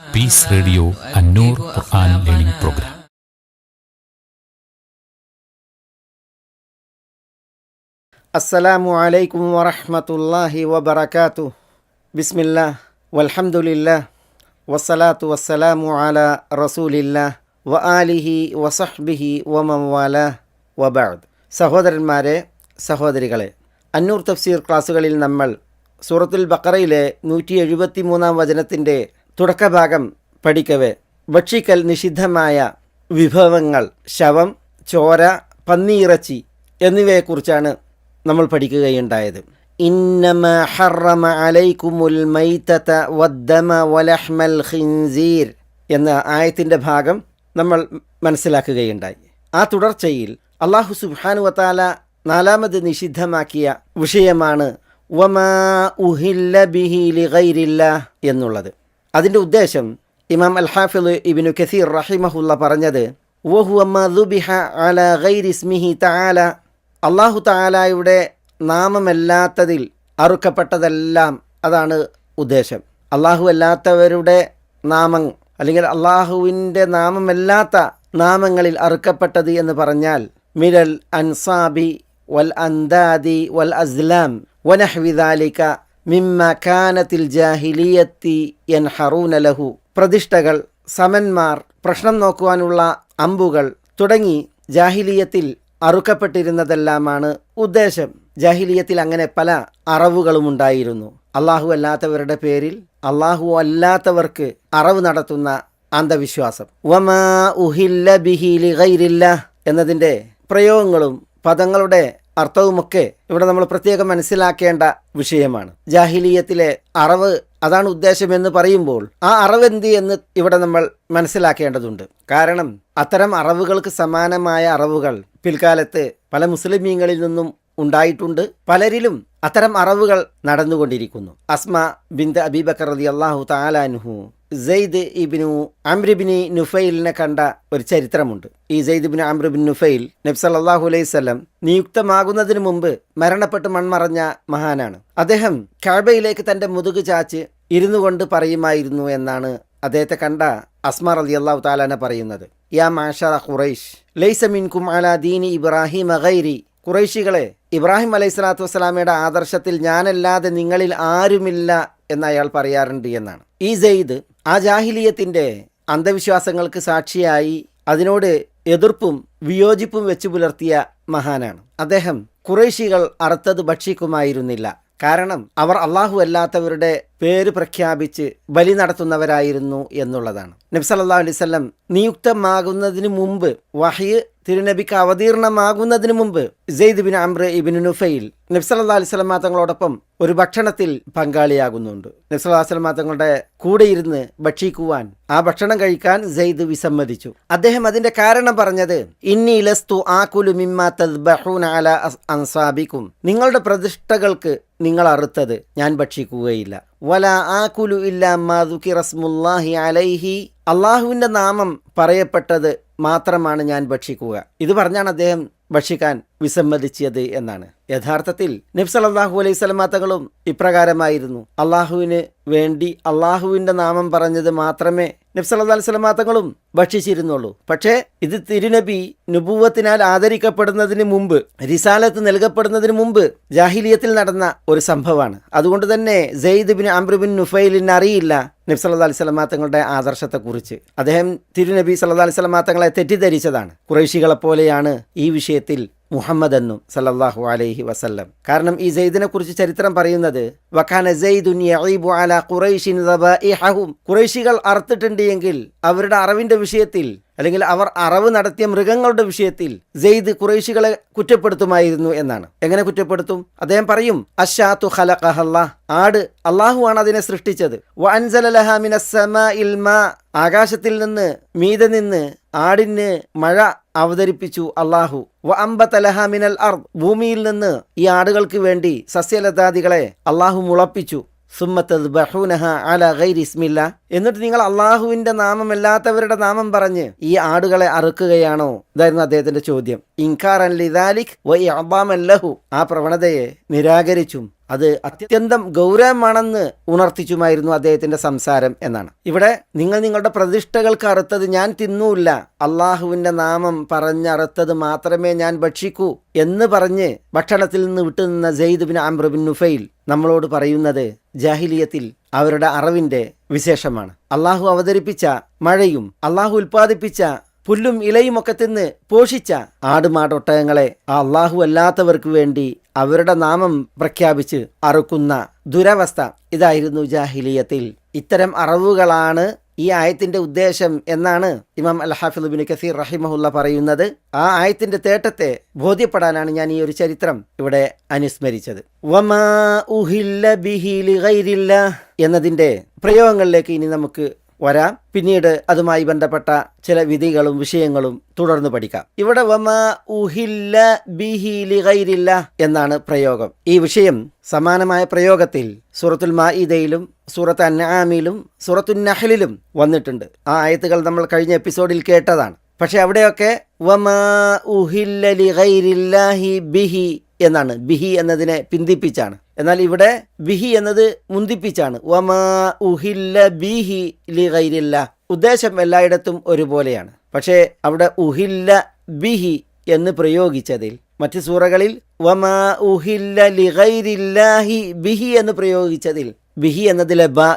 Peace radio Annoor Quran learning program അസ്സലാമു അലൈക്കും വറഹ്മത്തുള്ളാഹി വബറകാതു ബിസ്മില്ല വൽഹംദുലില്ലാ വസ്സലാത്തു വസ്സലാമു അല റസൂലില്ല വ ആലിഹി വസഹ്ബിഹി വമവാല വബാദ് സഹോദരന്മാരെ സഹോദരികളെ അന്നൂർ തഫ്സീർ ക്ലാസ്സുകളിൽ നമ്മൾ സൂറത്തുൽ ബക്കറയിലെ നൂറ്റി എഴുപത്തി മൂന്നാം വചനത്തിന്റെ തുടക്കഭാഗം പഠിക്കവേ. ഭക്ഷിക്കൽ നിഷിദ്ധമായ വിഭവങ്ങൾ ശവം ചോര പന്നിയിറച്ചി എന്നിവയെക്കുറിച്ചാണ് നമ്മൾ പഠിക്കുകയുണ്ടായത്. എന്ന ആയത്തിന്റെ ഭാഗം നമ്മൾ മനസ്സിലാക്കുകയുണ്ടായി. ആ തുടർച്ചയിൽ അള്ളാഹു സുബാനു വതാല നാലാമത് നിഷിദ്ധമാക്കിയ വിഷയമാണ് വമാ ഉഹില്ല ബിഹി എന്നുള്ളത്. അതിന്റെ ഉദ്ദേശം ഇമാം അൽ ഇബിനു കസീർ റഹിമഹുല്ല പറഞ്ഞത് അള്ളാഹു താലായുടെ നാമമല്ലാത്തതിൽ അറുക്കപ്പെട്ടതെല്ലാം അതാണ് ഉദ്ദേശം. അള്ളാഹു അല്ലാത്തവരുടെ നാമം അല്ലെങ്കിൽ അള്ളാഹുവിന്റെ നാമമല്ലാത്ത നാമങ്ങളിൽ അറുക്കപ്പെട്ടത് എന്ന് പറഞ്ഞാൽ മിരൽ അൻസാബി വൽ അന്താദി വൽ അസ്ലാം വനഹ്വിദാലിക മിമ്മ കാനത്തിൽ ജാഹിലിയത്തി എൻ ഹറൂന ലഹു. പ്രതിഷ്ഠകൾ സമന്മാർ പ്രശ്നം നോക്കുവാനുള്ള അമ്പുകൾ തുടങ്ങി ജാഹിലിയത്തിൽ അറുക്കപ്പെട്ടിരുന്നതെല്ലാമാണ് ഉദ്ദേശം. ജാഹിലിയത്തിൽ അങ്ങനെ പല അറവുകളും ഉണ്ടായിരുന്നു. അള്ളാഹു അല്ലാത്തവരുടെ പേരിൽ അള്ളാഹു അല്ലാത്തവർക്ക് അറവ് നടത്തുന്ന അന്ധവിശ്വാസം. വമാ ഉഹില്ല ബിഹിലി എന്നതിന്റെ പ്രയോഗങ്ങളും പദങ്ങളുടെ അർത്ഥവുമൊക്കെ ഇവിടെ നമ്മൾ പ്രത്യേകം മനസ്സിലാക്കേണ്ട വിഷയമാണ്. ജാഹിലീയത്തിലെ അറവ് അതാണ് ഉദ്ദേശം എന്ന് പറയുമ്പോൾ ആ അറവ് എന്ത് എന്ന് ഇവിടെ നമ്മൾ മനസ്സിലാക്കേണ്ടതുണ്ട്. കാരണം അത്തരം അറവുകൾക്ക് സമാനമായ അറവുകൾ പിൽക്കാലത്ത് പല മുസ്ലിമീങ്ങളിൽ നിന്നും ഉണ്ടായിട്ടുണ്ട്. പലരിലും അത്തരം അറവുകൾ നടന്നുകൊണ്ടിരിക്കുന്നു. അസ്മ ബിന്ദ് അബീബക്കർ റതി അള്ളാഹു താലാൻഹു സെയ്ദ് ഇബിനു അമ്രിബിനി നുഫൈലിനെ കണ്ട ഒരു ചരിത്രമുണ്ട്. ഈ സെയ്ദ് ഇബിന് അമ്രിബിൻ നുഫൈൽ നബ്സല്ലാഹു അലൈഹി സ്വലം നിയുക്തമാകുന്നതിന് മുമ്പ് മരണപ്പെട്ട് മൺമറഞ്ഞ മഹാനാണ്. അദ്ദേഹം കാബയിലേക്ക് തന്റെ മുതുക് ചാച്ച് ഇരുന്നു കൊണ്ട് പറയുമായിരുന്നു എന്നാണ് അദ്ദേഹത്തെ കണ്ട അസ്മാർ അലി അള്ളാഹു താലാന പറയുന്നത്. യാ മാഷാ ഖുറൈഷ് ലൈസ മിൻകും അലാ ദീനി ഇബ്രാഹിം അഗൈരി ഖുറൈശികളെ ഇബ്രാഹിം അലൈഹി സ്വലാത്തു വസ്സലാമയുടെ ആദർശത്തിൽ ഞാനല്ലാതെ നിങ്ങളിൽ ആരുമില്ല എന്ന് അയാൾ പറയാറുണ്ട് എന്നാണ്. ഈ സെയ്ദ് ആ ജാഹിലിയത്തിന്റെ അന്ധവിശ്വാസങ്ങൾക്ക് സാക്ഷിയായി അതിനോട് എതിർപ്പും വിയോജിപ്പും വെച്ചു പുലർത്തിയ മഹാനാണ്. അദ്ദേഹം കുറേശികൾ അറുത്തത് ഭക്ഷിക്കുമായിരുന്നില്ല. കാരണം അവർ അള്ളാഹു അല്ലാത്തവരുടെ പേര് പ്രഖ്യാപിച്ച് ബലി നടത്തുന്നവരായിരുന്നു എന്നുള്ളതാണ്. നബി സല്ലല്ലാഹു അലൈഹി വസല്ലം നിയുക്തമാകുന്നതിന് മുമ്പ് വഹയ് തിരുനബിക്ക് അവതീർണമാകുന്നതിന് മുമ്പ് സെയ്ദ് ബിൻ അമ്ര ഇബിൻ നുഫൈൽ നബി സല്ലല്ലാഹു അലൈഹി വസല്ലം തങ്ങളോടൊപ്പം ഒരു ഭക്ഷണത്തിൽ പങ്കാളിയാകുന്നുണ്ട്. നബി സല്ലല്ലാഹു അലൈഹി തങ്ങളുടെ കൂടെ ഇരുന്ന് ഭക്ഷിക്കുവാൻ ആ ഭക്ഷണം കഴിക്കാൻ സെയ്ദ് വിസമ്മതിച്ചു. അദ്ദേഹം അതിന്റെ കാരണം പറഞ്ഞത് ഇന്നി ലസ്തു ആകുലു മിമ്മ അൻസാബിക്കും നിങ്ങളുടെ പ്രതിഷ്ഠകൾക്ക് നിങ്ങൾ അറുത്തത് ഞാൻ ഭക്ഷിക്കുകയില്ല. വല ആകുലു റസ്മുല്ലാഹി അലൈഹി. അള്ളാഹുവിന്റെ നാമം പറയപ്പെട്ടത് മാത്രമാണ് ഞാൻ ഭക്ഷിക്കുക. ഇത് പറഞ്ഞാണ് അദ്ദേഹം ഭക്ഷിക്കാൻ വിസമ്മതിച്ചത് എന്നാണ്. യഥാർത്ഥത്തിൽ നബ്സലല്ലാഹു അലൈഹി സ്വലമാത്തകളും ഇപ്രകാരമായിരുന്നു. അള്ളാഹുവിന് വേണ്ടി അള്ളാഹുവിന്റെ നാമം പറഞ്ഞത് മാത്രമേ നബ്സല്ലാ അലൈഹി സ്വലമാത്തങ്ങളും ഭക്ഷിച്ചിരുന്നുള്ളൂ. പക്ഷേ ഇത് തിരുനബി നുപൂവത്തിനാൽ ആദരിക്കപ്പെടുന്നതിന് മുമ്പ് റിസാലത്ത് നൽകപ്പെടുന്നതിന് മുമ്പ് ജാഹിലിയത്തിൽ നടന്ന ഒരു സംഭവമാണ്. അതുകൊണ്ട് തന്നെ സെയ്ദ് ബിൻ അമ്രുബിൻ നുഫൈലിന് അറിയില്ല. നബി സല്ലാ അലൈഹി വസല്ലമ തങ്ങളുടെ ആദർശത്തെക്കുറിച്ച്. അദ്ദേഹം തിരുനബി സല്ലാ അലൈഹി തങ്ങളെ തെറ്റിദ്ധരിച്ചതാണ്. കുറേശികളെപ്പോലെയാണ് ഈ വിഷയത്തിൽ മുഹമ്മദ് എന്നും സല്ലല്ലാഹു അലൈഹി വസല്ലം. കാരണം ഈ സെയ്ദിനെ കുറിച്ച് ചരിത്രം പറയുന്നത് ഖുറൈശികൾ അറുത്തിട്ടുണ്ട് എങ്കിൽ അവരുടെ അറിവിന്റെ വിഷയത്തിൽ അല്ലെങ്കിൽ അവർ അറവ് നടത്തിയ മൃഗങ്ങളുടെ വിഷയത്തിൽ ജെയ്ദ് കുറേശികളെ കുറ്റപ്പെടുത്തുമായിരുന്നു എന്നാണ്. എങ്ങനെ കുറ്റപ്പെടുത്തും? അദ്ദേഹം പറയും അഷാത്തു ആട് ആട് അള്ളാഹുവാണ് അതിനെ സൃഷ്ടിച്ചത്. ആകാശത്തിൽ നിന്ന് മീതെ നിന്ന് ആടിന് മഴ അവതരിപ്പിച്ചു അള്ളാഹു വ അമ്പതലഹാമിനൽ അർ ഭൂമിയിൽ നിന്ന് ഈ ആടുകൾക്ക് വേണ്ടി സസ്യലതാദികളെ അള്ളാഹു മുളപ്പിച്ചു. സുമ്മത്തത് ബഹൂനഹ അല ഗൈർ ഇസ്മില്ല. എന്നിട്ട് നിങ്ങൾ അള്ളാഹുവിന്റെ നാമമല്ലാത്തവരുടെ നാമം പറഞ്ഞ് ഈ ആടുകളെ അറുക്കുകയാണോ? ഇതായിരുന്നു അദ്ദേഹത്തിന്റെ ചോദ്യം. ഇൻകാറൻ ലിദാലിഖ് വൈ ലഹു. ആ പ്രവണതയെ നിരാകരിച്ചും അത് അത്യന്തം ഗൗരവമാണെന്ന് ഉണർത്തിച്ചുമായിരുന്നു അദ്ദേഹത്തിന്റെ സംസാരം എന്നാണ്. ഇവിടെ നിങ്ങൾ നിങ്ങളുടെ പ്രതിഷ്ഠകൾക്ക് അറുത്തത് ഞാൻ തിന്നൂല്ല അള്ളാഹുവിന്റെ നാമം പറഞ്ഞറുത്തത് മാത്രമേ ഞാൻ ഭക്ഷിക്കൂ എന്ന് പറഞ്ഞ് ഭക്ഷണത്തിൽ നിന്ന് വിട്ടുനിന്ന Zaid bin Amr bin bin Nufail നമ്മളോട് പറയുന്നത് ജാഹിലിയത്തിൽ അവരുടെ അറിവിന്റെ വിശേഷമാണ്. അള്ളാഹു അവതരിപ്പിച്ച മഴയും അള്ളാഹു ഉൽപ്പാദിപ്പിച്ച പുല്ലും ഇലയും ഒക്കെ തിന്ന് പോഷിച്ച ആടുമാടൊട്ടകങ്ങളെ അള്ളാഹു അല്ലാത്തവർക്ക് വേണ്ടി അവരുടെ നാമം പ്രഖ്യാപിച്ച് അറുക്കുന്ന ദുരവസ്ഥ ഇതായിരുന്നു ജാഹിലിയത്തിൽ. ഇത്തരം അറിവുകളാണ് ഈ ആയത്തിന്റെ ഉദ്ദേശം എന്നാണ് ഇമാം അൽ കസീർ റഹിമഹുല്ല പറയുന്നത്. ആ ആയത്തിന്റെ തേട്ടത്തെ ബോധ്യപ്പെടാനാണ് ഞാൻ ഈ ഒരു ചരിത്രം ഇവിടെ അനുസ്മരിച്ചത്. വമാ ഉഹില്ല എന്നതിന്റെ പ്രയോഗങ്ങളിലേക്ക് ഇനി നമുക്ക് വരാം. പിന്നീട് അതുമായി ബന്ധപ്പെട്ട ചില വിധികളും വിഷയങ്ങളും തുടർന്ന് പഠിക്കാം. ഇവിടെ വമ ഉഹില്ല എന്നാണ് പ്രയോഗം. ഈ വിഷയം സമാനമായ പ്രയോഗത്തിൽ സൂറത്തുൽ മാഇദയിലും സൂറത്ത് അൻആമിലും സൂറത്തുൽ നഹലിലും വന്നിട്ടുണ്ട്. ആ ആയത്തുകൾ നമ്മൾ കഴിഞ്ഞ എപ്പിസോഡിൽ കേട്ടതാണ്. പക്ഷെ അവിടെയൊക്കെ വമാ ഉഹില്ല ബിഹി എന്നാണ്. ബിഹി എന്നതിനെ പിന്തിപ്പിച്ചാണ്. എന്നാൽ ഇവിടെ ബിഹി എന്നത് മുന്തിപ്പിച്ചാണ്. വമാ ഉഹില്ല ബിഹി ഉദ്ദേശം എല്ലായിടത്തും ഒരുപോലെയാണ്. പക്ഷേ അവിടെ ഉഹില്ല ബിഹി എന്ന് പ്രയോഗിച്ചതിൽ മറ്റ് സൂറകളിൽ വമാ ഉഹില്ല ലിഗൈരില്ലാഹി ബിഹി എന്ന് പ്രയോഗിച്ചതിൽ ബിഹി എന്നതിലെ ബാ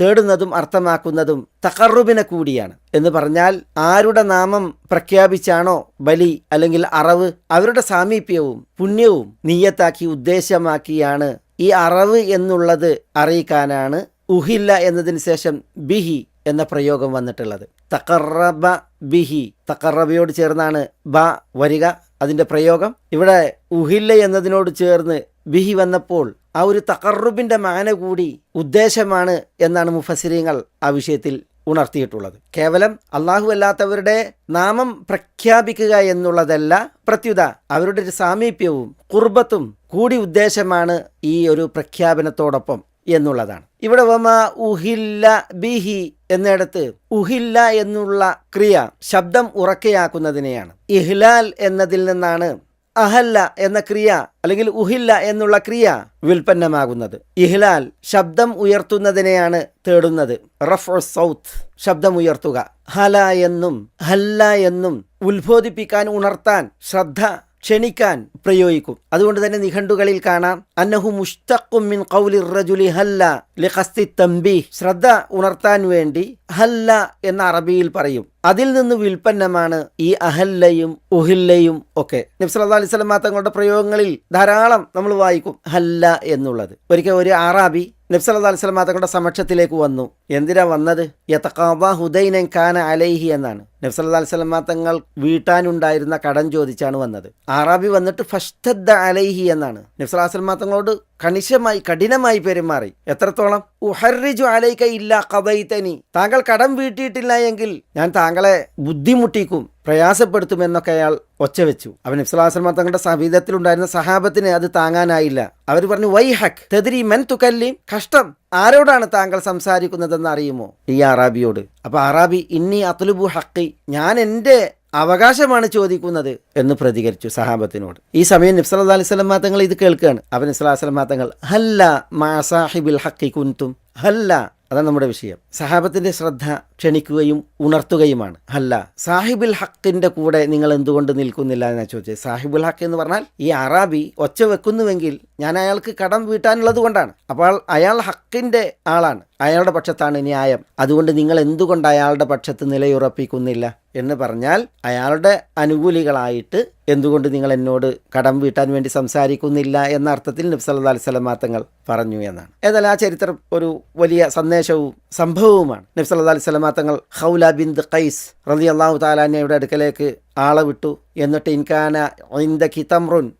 തേടുന്നതും അർത്ഥമാക്കുന്നതും തക്കറുബിനെ കൂടിയാണ്. എന്ന് പറഞ്ഞാൽ ആരുടെ നാമം പ്രഖ്യാപിച്ചാണോ ബലി അല്ലെങ്കിൽ അറവ് അവരുടെ സാമീപ്യവും പുണ്യവും നീയത്താക്കി ഉദ്ദേശമാക്കിയാണ് ഈ അറവ് എന്നുള്ളത് അറിയിക്കാനാണ് ഉഹില്ല എന്നതിന് ശേഷം ബിഹി എന്ന പ്രയോഗം വന്നിട്ടുള്ളത്. തക്കറബ ബിഹി തക്കറബയോട് ചേർന്നാണ് ബ വരിക അതിന്റെ പ്രയോഗം. ഇവിടെ ഉഹില്ല എന്നതിനോട് ചേർന്ന് ബിഹി വന്നപ്പോൾ ആ ഒരു തക്കറുബിന്റെ മാന കൂടി ഉദ്ദേശമാണ് എന്നാണ് മുഫസിരിങ്ങൾ ആ വിഷയത്തിൽ ഉണർത്തിയിട്ടുള്ളത്. കേവലം അള്ളാഹു അല്ലാത്തവരുടെ നാമം പ്രഖ്യാപിക്കുക എന്നുള്ളതല്ല പ്രത്യുത അവരുടെ ഒരു സാമീപ്യവും കുർബത്തും കൂടി ഉദ്ദേശമാണ് ഈ ഒരു പ്രഖ്യാപനത്തോടൊപ്പം എന്നുള്ളതാണ്. ഇവിടെ വമ ഉഹില്ല ബിഹി എന്നിടത്ത് ഉഹില്ല എന്നുള്ള ക്രിയ ശബ്ദം ഉറക്കയാക്കുന്നതിനെയാണ്. ഇഹ്ലാൽ എന്നതിൽ നിന്നാണ് അഹല്ല എന്ന ക്രിയ അല്ലെങ്കിൽ ഉഹില്ല എന്നുള്ള ക്രിയ വിൽപ്പന്നമാകുന്നത് ഇഹ്ലാൽ ശബ്ദം ഉയർത്തുന്നതിനെയാണ് തേടുന്നത്. റഫ് സൗത്ത് ശബ്ദം ഉയർത്തുക. ഹല എന്നും ഹല്ല എന്നും ഉത്ബോധിപ്പിക്കാൻ ഉണർത്താൻ ശ്രദ്ധ ക്ഷണിക്കാൻ പ്രയോഗിക്കും. അതുകൊണ്ട് തന്നെ നിഘണ്ടുകളിൽ കാണാം അന്നഹു മുഷ്തഖും മിൻ കൗലി റജുലി ഹല്ല ലിഖസ്തി തമ്പി ശ്രദ്ധ ഉണർത്താൻ വേണ്ടി ഹല്ല എന്ന അറബിയിൽ പറയും. അതിൽ നിന്ന് വിൽപ്പന്നമാണ് ഈ അഹല്ലയും ഉഹില്ലയും ഒക്കെ. നബ്സല്ലാ അലൈഹി തങ്ങളുടെ പ്രയോഗങ്ങളിൽ ധാരാളം നമ്മൾ വായിക്കും ഹല്ല എന്നുള്ളത്. ഒരിക്കൽ ഒരു ആറാബി നബ്സല്ലാ അലൈഹി സ്വലമ തങ്ങളുടെ സമക്ഷത്തിലേക്ക് വന്നു. എന്തിനാ വന്നത്? യത്തക്കാബ ഹുദൈനൻ ഖാന അലൈഹി എന്നാണ്. നബ്സല്ലാ അലൈഹി സ്വലമ തങ്ങൾ വീട്ടാനുണ്ടായിരുന്ന കടം ചോദിച്ചാണ് വന്നത്. ആറാബി വന്നിട്ട് ഫഷ്ടദ്ദ അലൈഹി എന്നാണ്. നബ്സല്ലാ അലിസ്ലാം തങ്ങളോട് കണിശമായി കഠിനമായി പെരുമാറി. എത്രത്തോളം? ഉഹർജു അലൈക ഇല്ല കബൈത്തനി താങ്കൾ കടം വീട്ടിയിട്ടില്ല എങ്കിൽ ഞാൻ താങ്കളെ ബുദ്ധിമുട്ടിക്കും. പ്രയാസപ്പെടുത്തുമെന്നൊക്കെ അയാൾ ഒച്ചവെച്ചു അവൻ ഇബ്സലാസ്ലമ തങ്ങളുടെ സംവിധത്തിലുണ്ടായിരുന്ന സഹാബത്തിന് അത് താങ്ങാനായില്ല. അവർ പറഞ്ഞു വൈ ഹക്ക് തെതിരി മെൻ തുക്കല്ലി കഷ്ടം. ആരോടാണ് താങ്കൾ സംസാരിക്കുന്നതെന്ന് അറിയുമോ? ഈ അറാബിയോട് അപ്പൊ അറാബി ഇന്നി അത്തുലുബു ഹക്കി ഞാൻ എന്റെ അവകാശമാണ് ചോദിക്കുന്നത് എന്ന് പ്രതികരിച്ചു സഹാബത്തിനോട്. ഈ സമയം നിഫ്സല അലൈഹി സ്വലം തങ്ങൾ ഇത് കേൾക്കുകയാണ്. അവൻ സ്വലം തങ്ങൾ ഹല്ല മാ സാഹിബിൽ ഹക്കി കുന്തും ഹല്ല അതാണ് നമ്മുടെ വിഷയം. സഹാബത്തിന്റെ ശ്രദ്ധ ക്ഷണിക്കുകയും ഉണർത്തുകയുമാണ്. അല്ല സാഹിബുൽ ഹക്കിന്റെ കൂടെ നിങ്ങൾ എന്തുകൊണ്ട് നിൽക്കുന്നില്ല എന്നാ ചോദിച്ചത് സാഹിബുൽ ഹക്ക് എന്ന് പറഞ്ഞാൽ ഈ അറാബി ഒച്ച വെക്കുന്നുവെങ്കിൽ ഞാൻ അയാൾക്ക് കടം വീട്ടാനുള്ളത് കൊണ്ടാണ്. അപ്പോൾ അയാൾ ഹക്കിന്റെ ആളാണ്. അയാളുടെ പക്ഷത്താണ് ന്യായം. അതുകൊണ്ട് നിങ്ങൾ എന്തുകൊണ്ട് അയാളുടെ പക്ഷത്ത് നിലയുറപ്പിക്കുന്നില്ല? എന്ന് പറഞ്ഞാൽ അയാളുടെ അനുകൂലികളായിട്ട് എന്തുകൊണ്ട് നിങ്ങൾ എന്നോട് കടം വീട്ടാൻ വേണ്ടി സംസാരിക്കുന്നില്ല എന്ന അർത്ഥത്തിൽ നബ്സല്ലാ അലൈഹി സ്വലമാ തങ്ങൾ പറഞ്ഞു എന്നാണ്. ഏതായാലും ആ ചരിത്രം ഒരു വലിയ സന്ദേശവും സംഭവവുമാണ്. നബ്സല്ലാ അലൈഹി സ്വലമാ തങ്ങൾ ഹൗല ബിന്ദ് ഖൈസ് റലി അള്ളാഹു താലാനയുടെ അടുക്കലേക്ക് ആളെ വിട്ടു എന്നിട്ട് ഇൻകാന ഇന്ദക്കി തമ്രുൻ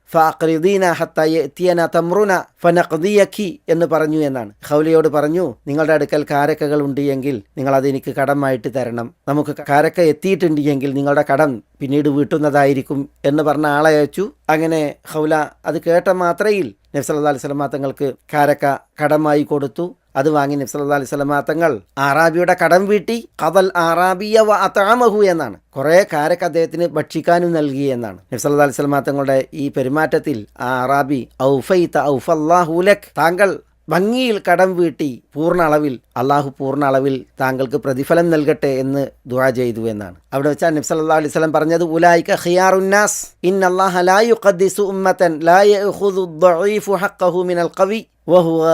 തമ്രുന ഫനഖ്ദിയക്കി എന്ന് പറഞ്ഞു എന്നാണ്. ഹൗലിയോട് പറഞ്ഞു നിങ്ങളുടെ അടുക്കൽ കാരക്കകൾ ഉണ്ട് എങ്കിൽ നിങ്ങൾ അതെനിക്ക് കടമായിട്ട് തരണം. നമുക്ക് കാരക്ക എത്തിയിട്ടുണ്ട് എങ്കിൽ നിങ്ങളുടെ കടം പിന്നീട് വീട്ടുന്നതായിരിക്കും എന്ന് പറഞ്ഞ ആളെ അയച്ചു. അങ്ങനെ ഹൗല അത് കേട്ട മാത്രയിൽ നബ്സല്ലാ അലൈഹി തങ്ങൾക്ക് കാരക്ക കടമായി കൊടുത്തു. അത് വാങ്ങി നബ്സല്ലാ അലൈഹി സ്വലമാ തങ്ങൾ ആറാബിയുടെ കടം വീട്ടി. കതൽ ആറാബിയ വ അതാമഹു എന്നാണ്. കുറേ കാരക്ക് അദ്ദേഹത്തിന് ഭക്ഷിക്കാനും നൽകി എന്നാണ്. നബ്സല്ലാ അലൈഹി സ്വലമാ തങ്ങളുടെ ഈ പെരുമാറ്റത്തിൽ ആ ആറാബി ഔഫൈത്ത ഔഫല്ലാഹുലക് താങ്കൾ ഭംഗിയിൽ കടം വീട്ടി പൂർണ അളവിൽ അള്ളാഹു പൂർണ അളവിൽ താങ്കൾക്ക് പ്രതിഫലം നൽകട്ടെ എന്ന് ദുആ ചെയ്തു എന്നാണ്. അവിടെ വെച്ചാൽ നബ്സ് അല്ലാ അലൈഹി സ്വലം പറഞ്ഞത് ഉലായിക്ക ഖിയാറുന്നാസ് ഇൻ ലാ യുഖദ്ദിസു ഉമ്മതൻ ലാ ദഈഫു ഹഖഹു മിനൽ ഖവി വഹുവ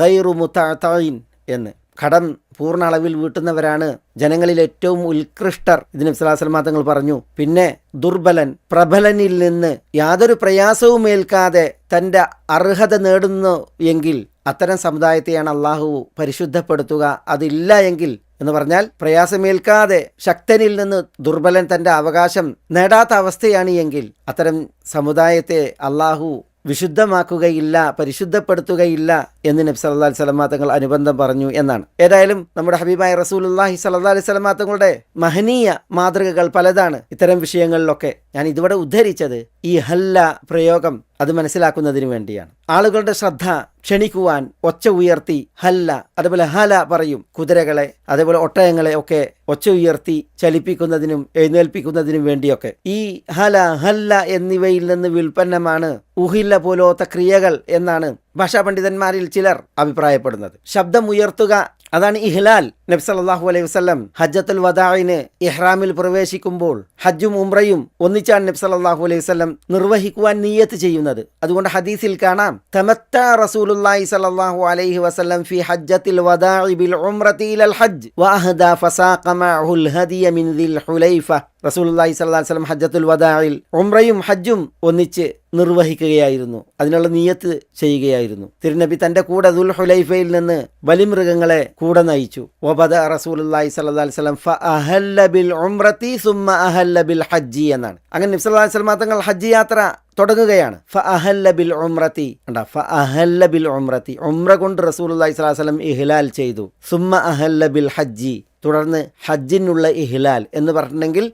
ഗൈറു മുതഅതഇൻ എന്ന്. കടം പൂർണ അളവിൽ വീട്ടുന്നവരാണ് ജനങ്ങളിൽ ഏറ്റവും ഉത്കൃഷ്ടർ ഇതിന് നബ്സലാസ്ലമാ തങ്ങൾ പറഞ്ഞു. പിന്നെ ദുർബലൻ പ്രബലനിൽ നിന്ന് യാതൊരു പ്രയാസവും ഏൽക്കാതെ തന്റെ അർഹത നേടുന്നു എങ്കിൽ അത്തരം സമുദായത്തെയാണ് അള്ളാഹു പരിശുദ്ധപ്പെടുത്തുക. അതില്ല എങ്കിൽ എന്ന് പറഞ്ഞാൽ പ്രയാസമേൽക്കാതെ ശക്തനിൽ നിന്ന് ദുർബലൻ തന്റെ അവകാശം നേടാത്ത അവസ്ഥയാണ് എങ്കിൽ അത്തരം സമുദായത്തെ അള്ളാഹു വിശുദ്ധമാക്കുകയില്ല പരിശുദ്ധപ്പെടുത്തുകയില്ല എന്ന് നബി സല്ലാ അലൈഹി സ്വലമാ തങ്ങൾ അനുബന്ധം പറഞ്ഞു എന്നാണ്. ഏതായാലും നമ്മുടെ ഹബീബായ റസൂലുല്ലാഹി സല്ലാ അലൈഹി സ്വലമാ തങ്ങളുടെ മഹനീയ മാതൃകകൾ പലതാണ്. ഇത്തരം വിഷയങ്ങളിലൊക്കെ ഞാൻ ഇതുവരെ ഉദ്ധരിച്ചത് ഈ ഹല്ല പ്രയോഗം അത് മനസ്സിലാക്കുന്നതിന് വേണ്ടിയാണ്. ആളുകളുടെ ശ്രദ്ധ ക്ഷണിക്കുവാൻ ഒച്ച ഉയർത്തി ഹല്ല അതുപോലെ ഹല പറയും കുതിരകളെ അതേപോലെ ഒട്ടയങ്ങളെ ഒക്കെ ഒച്ച ഉയർത്തി ചലിപ്പിക്കുന്നതിനും എഴുന്നേൽപ്പിക്കുന്നതിനും വേണ്ടിയൊക്കെ. ഈ ഹല ഹല്ല എന്നിവയിൽ നിന്ന് വിൽപ്പന്നമാണ് ഉഹില്ല പോലോത്ത ക്രിയകൾ എന്നാണ് ഭാഷാ പണ്ഡിതന്മാരിൽ ചിലർ അഭിപ്രായപ്പെടുന്നത്. ശബ്ദം ഉയർത്തുക അതാണ് ഇഹ്ലാൽ. നബി സല്ലല്ലാഹു അലൈഹി വസല്ലം ഹജ്ജത്തുൽ വദാഇന് ഇഹ്റാമിൽ പ്രവേശിക്കുമ്പോൾ ഹജ്ജും ഉംറയും ഒന്നിച്ചാണ് നബി സല്ലല്ലാഹു അലൈഹി വസ്ലം നിർവഹിക്കുവാൻ നീയത്ത് ചെയ്യുന്നത്. അതുകൊണ്ട് ഹദീസിൽ കാണാം തമത്ത റസൂലുള്ളാഹി സല്ലല്ലാഹു അലൈഹി വസല്ലം ഫി ഹജ്ജത്തിൽ വദാഇ ബിൽ ഉംറതി ഇലൽ ഹജ്ജ്. വഅഹദ ഫസാഖ മഅഹുൽ ഹദിയ മിൻ ദിൽ ഹുലൈഫ. റസൂലുള്ളാഹി സല്ലല്ലാഹു അലൈഹി വസല്ലം ഹജ്ജത്തുൽ വദാഇൽ ഉംറയും ഹജ്ജും ഒന്നിച്ച് നിർവഹിക്കുകയായിരുന്നു. അതിനുള്ള നീയത്ത് ചെയ്യുകയായിരുന്നു. തിരുനബി തന്റെ കൂടെ ദുൽ ഹുലൈഫയിൽ നിന്ന് ബലിമൃഗങ്ങളെ കൂടെ നയിച്ചു. വബദ റസൂലുള്ളാഹി സ്വല്ലല്ലാഹി അലൈഹി ഫ അഹല്ല ബിൽ ഉംറതി സുമ്മ അഹല്ല ബിൽ ഹജ്ജി എന്നാണ്. അങ്ങനെ നബി സല്ലല്ലാഹി അലൈഹി വസല്ലം തങ്ങൾ ഹജ്ജ് യാത്ര തുടങ്ങുകയാണ്. ഫ അഹല്ല ബിൽ ഉംറതി ഫ അഹല്ല ബിൽ ഉംറതി ഉംറ കൊണ്ട് റസൂൽ അള്ളഹി അലൈഹി വസല്ലം ഇഹ്ലാൽ ചെയ്തു. സുമ്മ അഹല്ല ബിൽ ഹജ്ജി. തുടർന്ന് ഹജ്ജിനുള്ള ഇഹ്ലാൽ എന്ന് പറഞ്ഞിട്ടുണ്ടെങ്കിൽ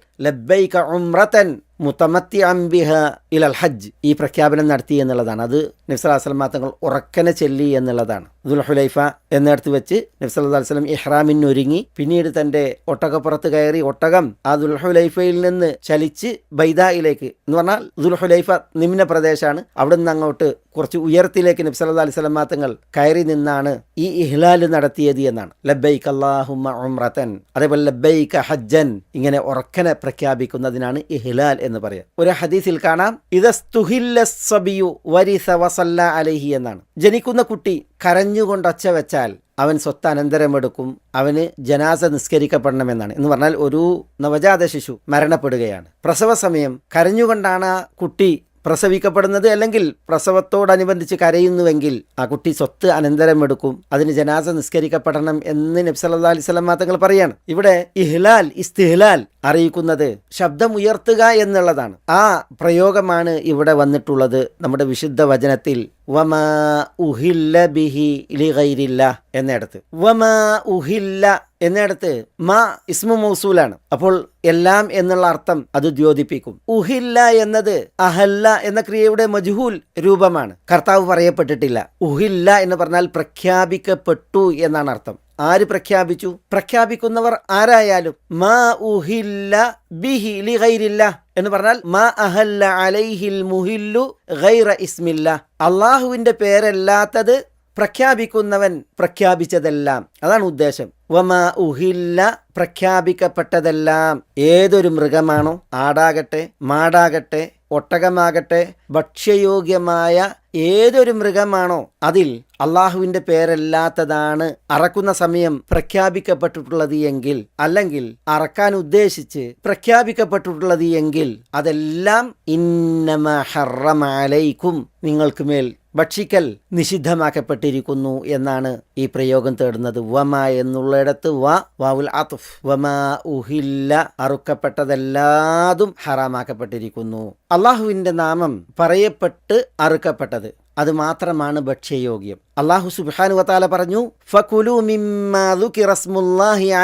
ഇലൽ ഹജ്ജ്. ഈ പ്രഖ്യാപനം നടത്തി എന്നുള്ളതാണ്. അത് നബ്സലാസ്ലം തങ്ങൾ ഉറക്കനെ ചെല്ലി എന്നുള്ളതാണ്. ദുൽഹുലൈഫ എന്നിടത്ത് വെച്ച് നബ്സലാസ്ലം വസ്ലം ഇഹ്റാമിന് ഒരുങ്ങി. പിന്നീട് തന്റെ ഒട്ടകപ്പുറത്ത് കയറി ഒട്ടകം ആ ദുൽഹുലൈഫയിൽ നിന്ന് ചലിച്ച് ബൈദായിലേക്ക് എന്ന് പറഞ്ഞാൽ ദുൽഹുലൈഫ നിമ്ന പ്രദേശമാണ് അവിടെ നിന്ന് അങ്ങോട്ട് കുറച്ച് ഉയരത്തിലേക്ക് നബ്സല്ലാ അലൈഹി സ്വലം തങ്ങൾ കയറി നിന്നാണ് ഈ ഇഹ്ലാൽ നടത്തിയത് എന്നാണ്. ലബൈക്ക് അള്ളാഹു ഉംറത്തൻ അതേപോലെ ലബൈക്ക് ഹജ്ജൻ. ഇങ്ങനെ ഉറക്കനെ പ്രഖ്യാപിക്കുന്നതിനാണ് ഇഹ്ലാൽ എന്ന് പറയാം. ഒരു ഹദീസിൽ കാണാം. ഇതസ്തുഹില്ലു വരിസ വസല്ല അലഹി എന്നാണ്. ജനിക്കുന്ന കുട്ടി കരഞ്ഞുകൊണ്ട് ഒച്ച വെച്ചാൽ അവൻ സ്വത്ത് അനന്തരമെടുക്കും അവന് ജനാസ നിസ്കരിക്കപ്പെടണമെന്നാണ് എന്ന് പറഞ്ഞാൽ ഒരു നവജാത ശിശു മരണപ്പെടുകയാണ്. പ്രസവ സമയം കരഞ്ഞുകൊണ്ടാണ് കുട്ടി പ്രസവിക്കപ്പെടുന്നത് അല്ലെങ്കിൽ പ്രസവത്തോടനുബന്ധിച്ച് കരയുന്നുവെങ്കിൽ ആ കുട്ടി സ്വത്ത് അനന്തരം എടുക്കും അതിന് ജനാസ നിസ്കരിക്കപ്പെടണം എന്ന് നബ്സല്ലാ അലൈഹി സ്വലം തങ്ങൾ പറയാണ്. ഇവിടെ ഇഹ്ലാൽ ഇസ്തിഹ്ലാൽ അറിയിക്കുന്നത് ശബ്ദം ഉയർത്തുക എന്നുള്ളതാണ്. ആ പ്രയോഗമാണ് ഇവിടെ വന്നിട്ടുള്ളത് നമ്മുടെ വിശുദ്ധ വചനത്തിൽ വമാ ഉഹില്ല ബിഹി ലിഗൈരില്ല എന്നിടത്ത് വമാ ഉഹില്ല എന്നിടത്ത് മാ ഇസ്മു മൗസൂലാണ്. അപ്പോൾ എല്ലാം എന്നുള്ള അർത്ഥം അത് ദ്യോതിപ്പിക്കും. ഉഹില്ല എന്നത് അഹല്ല എന്ന ക്രിയയുടെ മജ്ഹൂൽ രൂപമാണ്. കർത്താവ് പറയപ്പെട്ടിട്ടില്ല. ഉഹില്ല എന്ന് പറഞ്ഞാൽ പ്രഖ്യാപിക്കപ്പെട്ടു എന്നാണ് അർത്ഥം. ആര് പ്രഖ്യാപിച്ചു? പ്രഖ്യാപിക്കുന്നവർ ആരായാലും മാ ഉഹില്ല ബിഹി ലി എന്ന് പറഞ്ഞാൽ മാ അഹല്ല അലൈഹിൽ മുഹില്ലു ഗൈറ ഇസ്മില്ല. അള്ളാഹുവിന്റെ പേരല്ലാത്തത് പ്രഖ്യാപിക്കുന്നവൻ പ്രഖ്യാപിച്ചതെല്ലാം. അതാണ് ഉദ്ദേശം. വമാ ഉഹില്ല പ്രഖ്യാപിക്കപ്പെട്ടതെല്ലാം. ഏതൊരു മൃഗമാണോ ആടാകട്ടെ മാടാകട്ടെ ഒട്ടകമാകട്ടെ ഭക്ഷ്യയോഗ്യമായ ഏതൊരു മൃഗമാണോ അതിൽ അള്ളാഹുവിന്റെ പേരല്ലാത്തതാണ്. അറക്കുന്ന സമയം പ്രഖ്യാപിക്കപ്പെട്ടിട്ടുള്ളത് എങ്കിൽ അല്ലെങ്കിൽ അറക്കാൻ ഉദ്ദേശിച്ച് പ്രഖ്യാപിക്കപ്പെട്ടിട്ടുള്ളത് എങ്കിൽ അതെല്ലാം ഇന്നമ ഹറമലൈക്കും നിങ്ങൾക്ക് മേൽ ഭക്ഷിക്കൽ നിഷിദ്ധമാക്കപ്പെട്ടിരിക്കുന്നു എന്നാണ് ഈ പ്രയോഗം തേടുന്നത്. വമ എന്നുള്ളിടത്ത് വ വാവുൽ ആത്തുഫ് വമ ഉഹില്ല അറുക്കപ്പെട്ടതെല്ലാതും ഹറാമാക്കപ്പെട്ടിരിക്കുന്നു. അള്ളാഹുവിന്റെ നാമം പറയപ്പെട്ട് അറുക്കപ്പെട്ടത്. അത് മാത്രമാണ് ഭക്ഷ്യയോഗ്യം. അള്ളാഹു സുബാനു വത്താല പറഞ്ഞു ഫകുലു മിമ്മാ